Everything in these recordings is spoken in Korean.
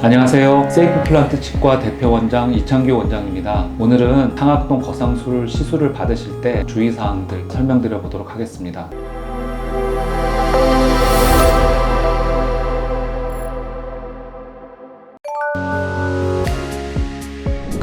안녕하세요. 세이프 플란트 치과 대표 원장 이창규 원장입니다. 오늘은 상악동 거상술 시술을 받으실 때 주의사항들 설명드려 보도록 하겠습니다.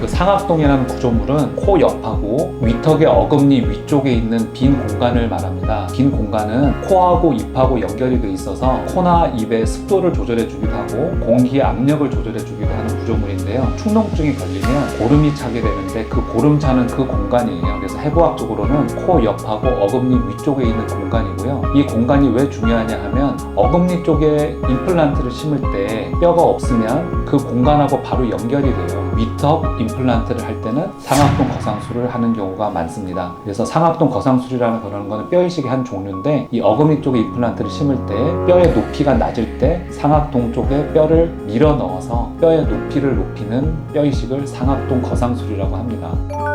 그 상악동이라는 구조물은 코 옆하고 위턱의 어금니 위쪽에 있는 빈 공간을 말합니다. 빈 공간은 코하고 입하고 연결이 돼 있어서 코나 입의 습도를 조절해 주기도 하고 공기의 압력을 조절해 주기도 하는 구조물인데요. 축농증이 걸리면 고름이 차게 되는데 그 고름 차는 그 공간이에요. 그래서 해부학적으로는 코 옆하고 어금니 위쪽에 있는 공간이고요. 이 공간이 왜 중요하냐 하면 어금니 쪽에 임플란트를 심을 때 뼈가 없으면 그 공간하고 바로 연결이 돼요. 위턱 임플란트를 할 때는 상악동 거상술을 하는 경우가 많습니다. 그래서 상악동 거상술이라는 그런 거는 뼈 이식의 한 종류인데 이 어금니 쪽에 임플란트를 심을 때 뼈의 높이가 낮을 때 상악동 쪽에 뼈를 밀어 넣어서 뼈의 높이를 높이는 뼈 이식을 상악동 거상술이라고 합니다.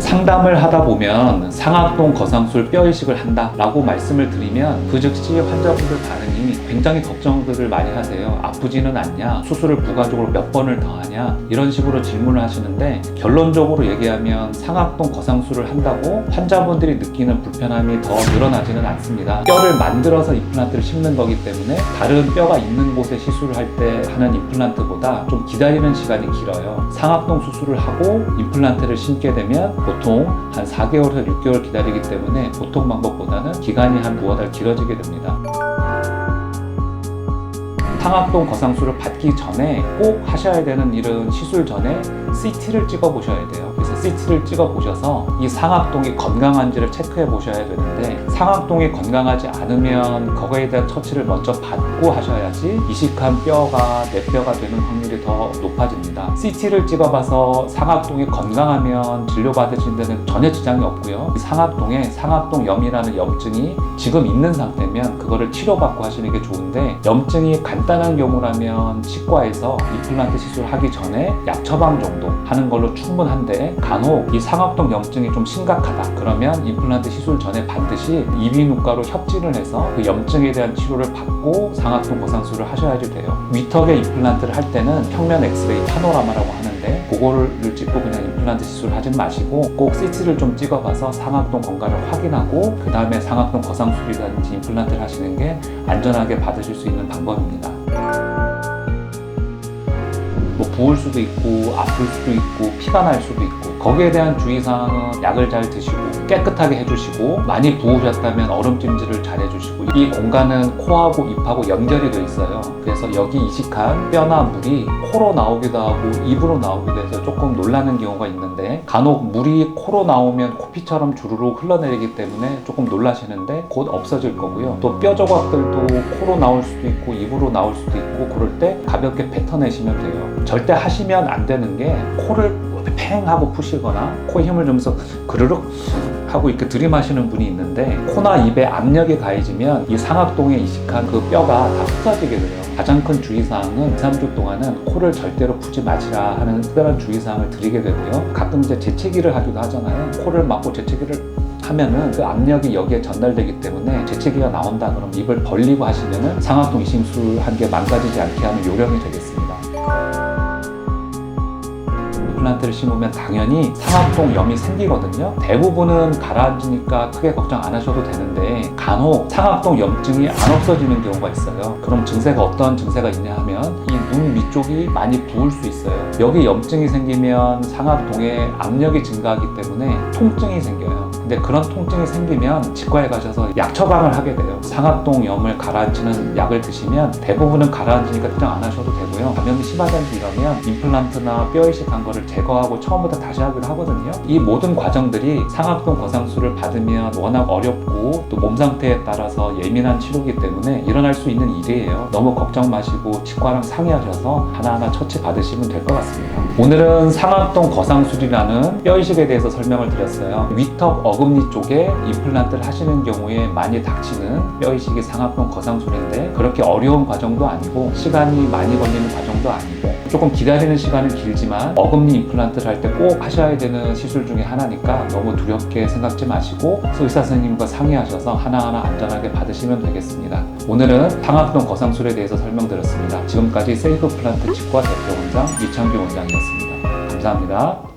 상담을 하다 보면 상악동 거상술 뼈 이식을 한다라고 말씀을 드리면 그 즉시 환자분들 반응이 굉장히 걱정들을 많이 하세요. 아프지는 않냐? 수술을 부가적으로 몇 번을 더 하냐? 이런 식으로 질문을 하시는데 결론적으로 얘기하면 상악동 거상술을 한다고 환자분들이 느끼는 불편함이 더 늘어나지는 않습니다. 뼈를 만들어서 임플란트를 심는 거기 때문에 다른 뼈가 있는 곳에 시술을 할 때 하는 임플란트보다 좀 기다리는 시간이 길어요. 상악동 수술을 하고 임플란트를 심게 되면 보통 한 4개월에서 6개월 기다리기 때문에 보통 방법보다는 기간이 한 두어 달 길어지게 됩니다. 상악동 거상술을 받기 전에 꼭 하셔야 되는 이런 시술 전에 CT를 찍어 보셔야 돼요. 그래서 CT를 찍어 보셔서 이 상악동이 건강한지를 체크해 보셔야 되는데 상악동이 건강하지 않으면 거기에 대한 처치를 먼저 받고 하셔야지 이식한 뼈가 내 뼈가 되는 확률이 더 높아집니다. CT를 찍어봐서 상악동이 건강하면 진료받으신 데는 전혀 지장이 없고요. 이 상악동에 상악동 염이라는 염증이 지금 있는 상태면 그거를 치료받고 하시는 게 좋은데 염증이 간단한 경우라면 치과에서 임플란트 시술하기 전에 약 처방 정도 하는 걸로 충분한데 간혹 이 상악동 염증이 좀 심각하다 그러면 임플란트 시술 전에 반드시 이비인후과로 협진을 해서 그 염증에 대한 치료를 받고 상악동 거상술을 하셔야지 돼요. 위턱에 임플란트를 할 때는 평면 엑스레이 파노라마라고 하는데 그거를 찍고 그냥 임플란트 시술을 하진 마시고 꼭 CT를 좀 찍어봐서 상악동 건강을 확인하고 그 다음에 상악동 거상술이라든지 임플란트를 하시는 게 안전하게 받으실 수 있는 방법입니다. 뭐 부을 수도 있고 아플 수도 있고 피가 날 수도 있고 거기에 대한 주의사항은 약을 잘 드시고 깨끗하게 해주시고 많이 부으셨다면 얼음찜질을 잘 해주시고 이 공간은 코하고 입하고 연결이 돼 있어요. 그래서 여기 이식한 뼈나 물이 코로 나오기도 하고 입으로 나오기도 해서 조금 놀라는 경우가 있는데 간혹 물이 코로 나오면 코피처럼 주르륵 흘러내리기 때문에 조금 놀라시는데 곧 없어질 거고요. 또 뼈 조각들도 코로 나올 수도 있고 입으로 나올 수도 있고 그럴 때 가볍게 뱉어내시면 돼요. 절대 하시면 안 되는 게 코를 팽 하고 푸시거나 코 힘을 주면서 그르륵 하고 이렇게 들이마시는 분이 있는데 코나 입에 압력이 가해지면 이 상악동에 이식한 그 뼈가 다 흩어지게 돼요. 가장 큰 주의사항은 2, 3주 동안은 코를 절대로 푸지 마시라 하는 특별한 주의사항을 드리게 되고요. 가끔 이제 재채기를 하기도 하잖아요. 코를 막고 재채기를 하면은 그 압력이 여기에 전달되기 때문에 재채기가 나온다 그러면 입을 벌리고 하시면은 상악동 이식술 한 개 망가지지 않게 하는 요령이 되겠습니다. 플란트를 심으면 당연히 상악동 염이 생기거든요. 대부분은 가라앉으니까 크게 걱정 안 하셔도 되는데 간혹 상악동 염증이 안 없어지는 경우가 있어요. 그럼 증세가 어떤 증세가 있냐 하면 이 눈 위쪽이 많이 부을 수 있어요. 여기 염증이 생기면 상악동에 압력이 증가하기 때문에 통증이 생겨요. 근데 그런 통증이 생기면 치과에 가셔서 약 처방을 하게 돼요. 상악동 염을 가라앉히는 약을 드시면 대부분은 가라앉으니까 걱정 안 하셔도 되고요. 감염이 심하다든지 이러면 임플란트나 뼈 이식한 거를 제거하고 처음부터 다시 하기로 하거든요. 이 모든 과정들이 상악동 거상술을 받으면 워낙 어렵고 또 몸 상태에 따라서 예민한 치료기 때문에 일어날 수 있는 일이에요. 너무 걱정 마시고 치과랑 상의하셔서 하나하나 처치 받으시면 될 것 같습니다. 오늘은 상악동 거상술이라는 뼈 이식에 대해서 설명을 드렸어요. 위턱 어금 니 쪽에 임플란트를 하시는 경우에 많이 닥치는 뼈 이식이 상악동 거상술인데 그렇게 어려운 과정도 아니고 시간이 많이 걸리는 과정도 아니고 조금 기다리는 시간은 길지만 어금니 임플란트를 할 때 꼭 하셔야 되는 시술 중에 하나니까 너무 두렵게 생각지 마시고 의사 선생님과 상의하셔서 하나하나 안전하게 받으시면 되겠습니다. 오늘은 상악동 거상술에 대해서 설명드렸습니다. 지금까지 세이프 플란트 치과 대표 원장 이창규 원장이었습니다. 감사합니다.